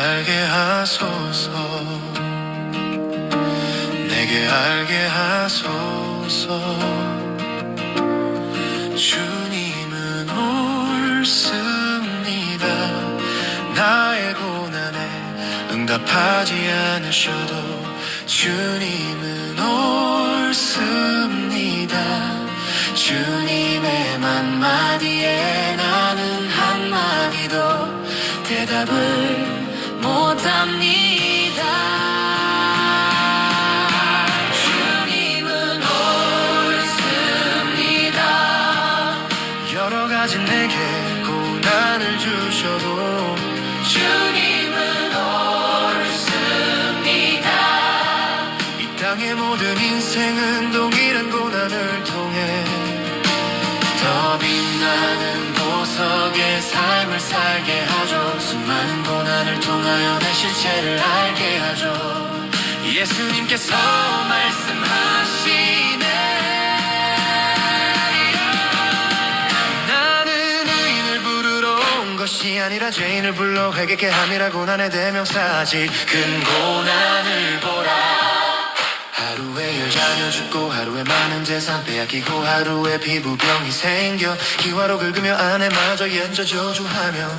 알게 하소서. 내게 알게 하소서. 주님은 옳습니다. 나의 고난에 응답하지 않으셔도 주님은 옳습니다. 주님의 만마디에 나는 한마디도 대답을 더 빛나는 삶을 살게 하죠. 수많은 고난을 통하여 내 실체를 알게 하죠. 예수님께서 말씀하시네. 나는 의인을 부르러 온 것이 아니라 죄인을 불러 회개케 함이라 고 난의 대명사지. 큰 고난을 보라. 하루에 열 자녀 죽고 하루에 많은 재산 빼앗기고 하루에 피부병이 생겨 기와로 긁으며 아내마저 연저 저주하며